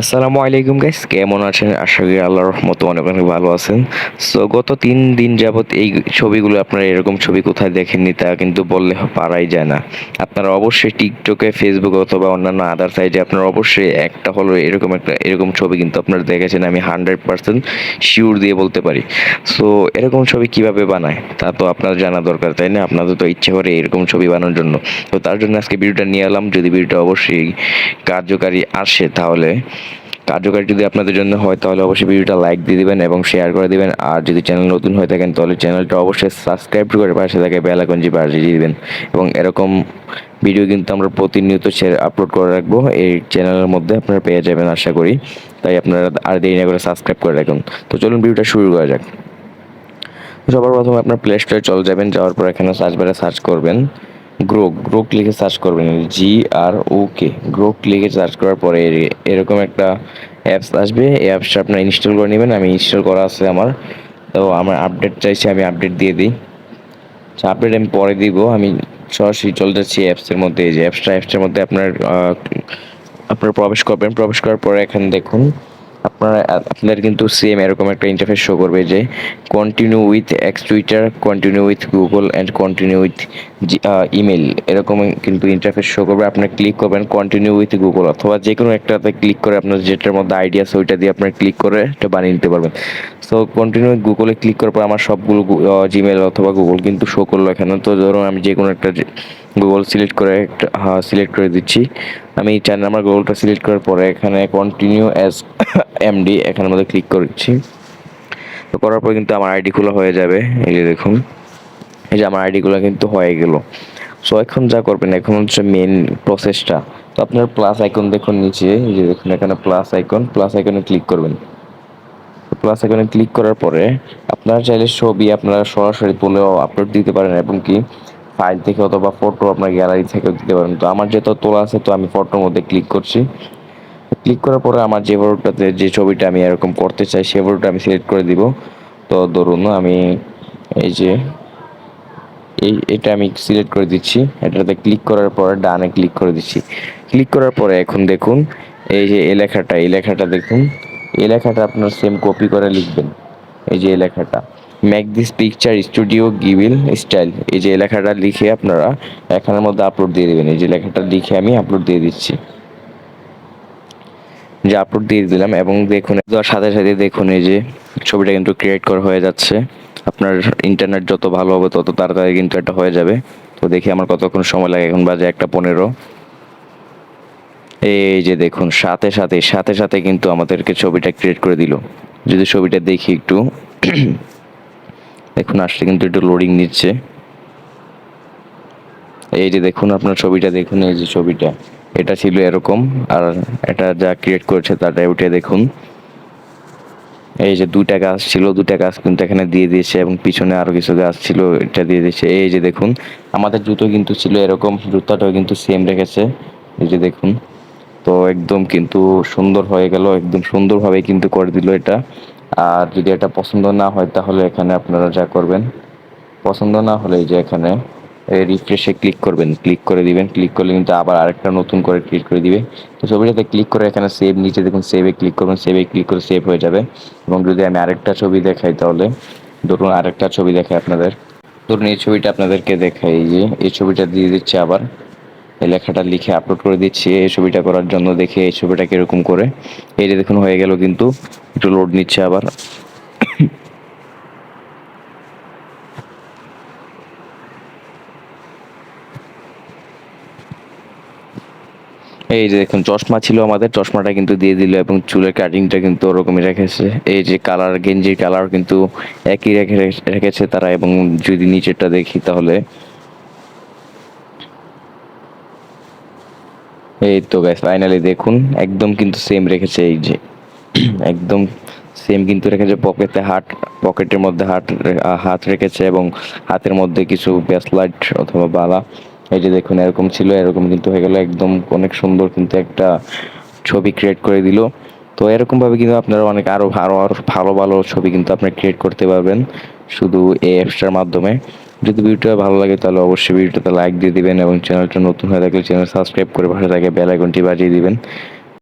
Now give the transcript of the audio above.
আসসালামু আলাইকুম গাইস কেমন আছেন? আশা করি আল্লাহর রহমতে অনেক অনেক ভালো আছেন। সো গত তিন দিন যাবত এই ছবিগুলো আপনারা এরকম ছবি কোথায় দেখেননি তা কিন্তু বললে পারাই যায় না। আপনারা অবশ্যই টিকটকে ফেসবুক অথবা অন্যান্য আদার সাইডে আপনারা অবশ্যই একটা হলো এরকম একটা, এরকম ছবি কিন্তু আপনারা দেখেছেন, আমি হান্ড্রেড পার্সেন্ট শিওর দিয়ে বলতে পারি। সো এরকম ছবি কীভাবে বানায়? তা তো আপনার জানা দরকার, তাই না? আপনাদের তো ইচ্ছে করে এরকম ছবি বানানোর জন্য। তো তার জন্য আজকে ভিডিওটা নিয়ে এলাম, যদি ভিডিওটা অবশ্যই কার্যকারী আসে তাহলে কার্যকারী যদি আপনাদের জন্য হয়, তাহলে অবশ্যই ভিডিওটা লাইক দিয়ে দিবেন এবং শেয়ার করে দিবেন। আর যদি চ্যানেল নতুন হয়ে থাকেন, তাহলে চ্যানেলটা অবশ্যই সাবস্ক্রাইব করে পাশে থাকে বেল আইকনটি দিয়ে দিবেন। এবং এরকম ভিডিও কিন্তু আমরা প্রতিনিয়ত আপলোড করে রাখব। এই চ্যানেলের মধ্যে আপনারা পেয়ে যাবেন, আশা করি। তাই আপনারা আর দেরি না করে সাবস্ক্রাইব করে রাখুন। তো চলুন ভিডিওটা শুরু করা যাক। সবার প্রথমে আপনার প্লে স্টোরে চলে যাবেন, যাওয়ার পর এখানে সার্চ বারে সার্চ করবেন। গ্রোক গ্রোক লিখে সার্চ করবেন জি আর ও কে গ্রোক লিখে সার্চ করার পরে এরকম একটা অ্যাপস আসবে, এই অ্যাপসটা আপনার ইনস্টল করে নেবেন, আমি ইনস্টল করা আছে আমার। তো আমার আপডেট চাইছি, আমি আপডেট দিয়ে দিই। আচ্ছা আপডেট আমি পরে দিব, আমি সরাসরি চলে যাচ্ছি অ্যাপসের মধ্যে, এই যে অ্যাপসটা অ্যাপসের মধ্যে আপনার আপনার প্রবেশ করবেন, প্রবেশ করার পরে এখানে দেখুন। আপনারা আপনাদের কিন্তু সেম এরকম একটা ইন্টারফেস শো করবে যে continue with X Twitter continue with Google and continue with email এরকম কিন্তু ইন্টারফেস শো করবে। আপনি ক্লিক করবেন কন্টিনিউ উইথ গুগল অথবা যে কোনো একটাতে ক্লিক করে আপনার যেটার মধ্যে আইডিয়া আছে ওইটা দিয়ে আপনার ক্লিক করে এটা বানিয়ে নিতে পারবেন। সো কন্টিনিউ গুগলে ক্লিক করার পর আমার সবগুলো জিমেল অথবা গুগল কিন্তু শো করল এখানে। তো ধরুন আমি যে কোনো একটা গুগল সিলেক্ট করে একটা হ্যাঁ সিলেক্ট করে দিচ্ছি। আমি চার নাম্বার গুগলটা সিলেক্ট করার পরে এখানে কন্টিনিউ অ্যাজ এমডি এখানের মধ্যে ক্লিক করছি। তো করার পর কিন্তু আমার আইডি খোলা হয়ে যাবে, এই যে দেখুন। এই যে আমার আইডিগুলো কিন্তু হয়ে গেল। সো এখন যা করবেন, এখন হচ্ছে মেন প্রসেসটা তো আপনার প্লাস আইকন দেখুন নিচে, এই যে দেখুন এখানে প্লাস আইকন প্লাস আইকনে ক্লিক করবেন। প্লাস আইকনে ক্লিক করার পরে আপনারা চাইলে ছবি আপনারা সরাসরি তুলেও আপলোড দিতে পারেন, এবং কি ফাইল থেকে অথবা ফটো আপনার গ্যালারি থেকেও দিতে পারেন। তো আমার যেহেতু তোলা আছে, তো আমি ফটোর মধ্যে ক্লিক করছি। ক্লিক করার পরে আমার যে ফটোটাতে যে ছবিটা আমি এরকম করতে চাই, সে ফটোটা আমি সিলেক্ট করে দিব। তো ধরুন আমি এই যে, এই, এটা আমি সিলেক্ট করে দিচ্ছি। এটাতে ক্লিক করার পরে ডানে ক্লিক করে দিচ্ছি। ক্লিক করার পরে এখন দেখুন, এই যে এই লেখাটা এই লেখাটা দেখুন। এই লেখাটা আপনার সেম কপি করে লিখবেন। এই যে এই লেখাটা। Make this picture studio Ghibli style এই যে লেখাটা লিখে আপনারা এখানের মধ্যে আপলোড দিয়ে দেবেন। এই যে লেখাটা লিখে আমি আপলোড দিয়ে দিচ্ছি। যে আপলোড দিয়ে দিলাম এবং দেখুন দেওয়ার সাথে সাথে দেখুন এই যে ছবিটা কিন্তু ক্রিয়েট করা হয়ে যাচ্ছে। আপনার ইন্টারনেট যত ভালো হবে তত তাড়াতাড়ি কিন্তু এটা হয়ে যাবে। তো দেখি আমার কতক্ষণ সময় লাগে, এখন বাজে একটা পনেরো। এই যে দেখুন, সাথে সাথে সাথে সাথে কিন্তু আমাদেরকে ছবিটা ক্রিয়েট করে দিল। যদি ছবিটা দেখি একটু। দেখুন, আসলে কিন্তু একটু লোডিং নিচ্ছে। এই যে দেখুন, আপনার ছবিটা দেখুন, এই যে ছবিটা। এটা ছিল এরকম, আর এটা যা ক্রিয়েট করেছে তাটা উঠে দেখুন। এই যে দুইটা গাছ ছিল, দুইটা গাছ কিন্তু এখানে দিয়ে দিয়েছে এবং পিছনে আরও কিছু গাছ ছিল, এটা দিয়ে দিয়েছে। এই যে দেখুন, আমাদের জুতো কিন্তু ছিল এরকম, জুতাটাও কিন্তু সেম রেখেছে। এই যে দেখুন, তো একদম কিন্তু সুন্দর হয়ে গেল, একদম সুন্দরভাবে কিন্তু করে দিল এটা। আর যদি এটা পছন্দ না হয়, তাহলে এখানে আপনারা যা করবেন, পছন্দ না হলে যে এখানে রিফ্রেশে ক্লিক করবেন। ক্লিক করে দিবেন। ক্লিক করলে কিন্তু আবার আরেকটা নতুন করে ক্লিক করে দিবে। তো ছবিটাতে ক্লিক করে এখানে সেভ নিচে দেখুন সেভে ক্লিক করবেন। সেভে ক্লিক করে সেভ হয়ে যাবে। এবং যদি আমি আরেকটা ছবি দেখাই তাহলে, ধরুন আরেকটা ছবি দেখাই আপনাদের। ধরুন এই ছবিটা আপনাদেরকে দেখাই। যে, এই ছবিটা দিয়ে দিচ্ছে আবার। এই লেখাটা লিখে আপলোড করে দিচ্ছি, এই ছবিটা করার জন্য দেখে এই ছবিটা কীরকম করে। এই যে দেখুন, হয়ে গেল কিন্তু, একটু লোড নিচ্ছে আবার। এই যে দেখুন, চশমা ছিল আমাদের, চশমাটা কিন্তু দিয়ে দিল এবং চুলের কাটিংটা কিন্তু ওরকমই রেখেছে। এই যে কালার গেঞ্জির কালার কিন্তু একই রেখে, রেখেছে তারা এবং যদি নিচেরটা দেখি তাহলে এই তো গাইস ফাইনালি দেখুন, একদম কিন্তু সেম রেখেছে এই যে, একদম সেম কিন্তু রেখেছে পকেটে হাত পকেটের মধ্যে হাত হাত রেখেছে এবং হাতের মধ্যে কিছু ব্যাসলাইট অথবা বালা। এই যে দেখুন, এরকম ছিল, এরকম কিন্তু হয়ে গেল, একদম অনেক সুন্দর কিন্তু একটা ছবি ক্রিয়েট করে দিল। তো এরকমভাবে কিন্তু আপনারা অনেক আরও আরও আরও ভালো ভালো ছবি কিন্তু আপনারা ক্রিয়েট করতে পারবেন। শুধু এই অ্যাপসটার মাধ্যমে। যদি ভিডিওটা ভালো লাগে, তাহলে অবশ্যই ভিডিওটাতে লাইক দিয়ে দিবেন এবং চ্যানেলটা নতুন হয়ে থাকলে চ্যানেল সাবস্ক্রাইব করে পাশে থাকে বেল আইকনটি বাজিয়ে দিবেন।